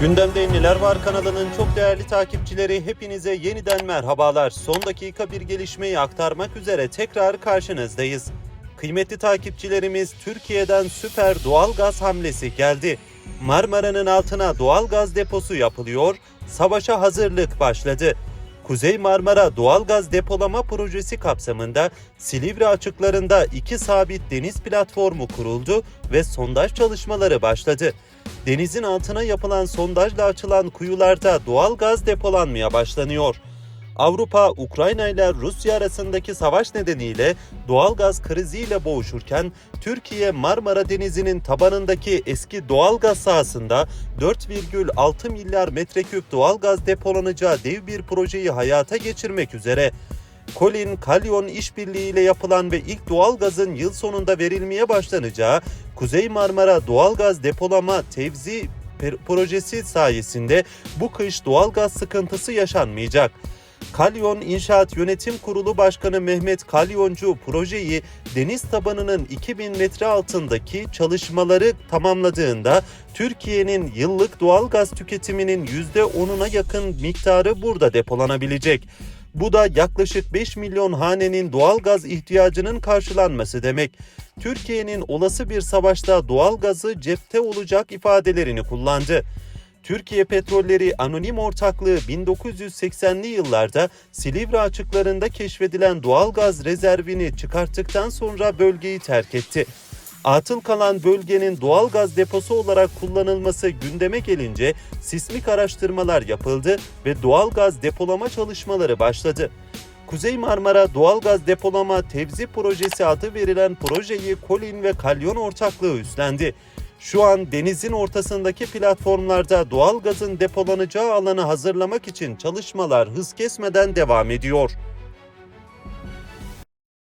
Gündemde Neler Var kanalının çok değerli takipçileri hepinize yeniden merhabalar. Son dakika bir gelişmeyi aktarmak üzere tekrar karşınızdayız. Kıymetli takipçilerimiz Türkiye'den süper doğalgaz hamlesi geldi. Marmara'nın altına doğalgaz deposu yapılıyor, savaşa hazırlık başladı. Kuzey Marmara Doğalgaz Depolama Projesi kapsamında Silivri açıklarında iki sabit deniz platformu kuruldu ve sondaj çalışmaları başladı. Denizin altına yapılan sondajla açılan kuyularda doğal gaz depolanmaya başlanıyor. Avrupa, Ukrayna ile Rusya arasındaki savaş nedeniyle doğal gaz kriziyle boğuşurken Türkiye Marmara Denizi'nin tabanındaki eski doğal gaz sahasında 4,6 milyar metreküp doğal gaz depolanacağı dev bir projeyi hayata geçirmek üzere Colin Kalyon işbirliğiyle yapılan ve ilk doğalgazın yıl sonunda verilmeye başlanacağı Kuzey Marmara Doğalgaz Depolama Tevzi projesi sayesinde bu kış doğalgaz sıkıntısı yaşanmayacak. Kalyon İnşaat Yönetim Kurulu Başkanı Mehmet Kalyoncu projeyi deniz tabanının 2000 metre altındaki çalışmaları tamamladığında Türkiye'nin yıllık doğalgaz tüketiminin %10'una yakın miktarı burada depolanabilecek. Bu da yaklaşık 5 milyon hanenin doğalgaz ihtiyacının karşılanması demek. Türkiye'nin olası bir savaşta doğalgazı cepte olacak ifadelerini kullandı. Türkiye Petrolleri Anonim Ortaklığı 1980'li yıllarda Silivri açıklarında keşfedilen doğalgaz rezervini çıkarttıktan sonra bölgeyi terk etti. Atıl kalan bölgenin doğalgaz deposu olarak kullanılması gündeme gelince sismik araştırmalar yapıldı ve doğalgaz depolama çalışmaları başladı. Kuzey Marmara Doğalgaz Depolama Tevzi Projesi adı verilen projeyi Colin ve Kalyon ortaklığı üstlendi. Şu an denizin ortasındaki platformlarda doğalgazın depolanacağı alanı hazırlamak için çalışmalar hız kesmeden devam ediyor.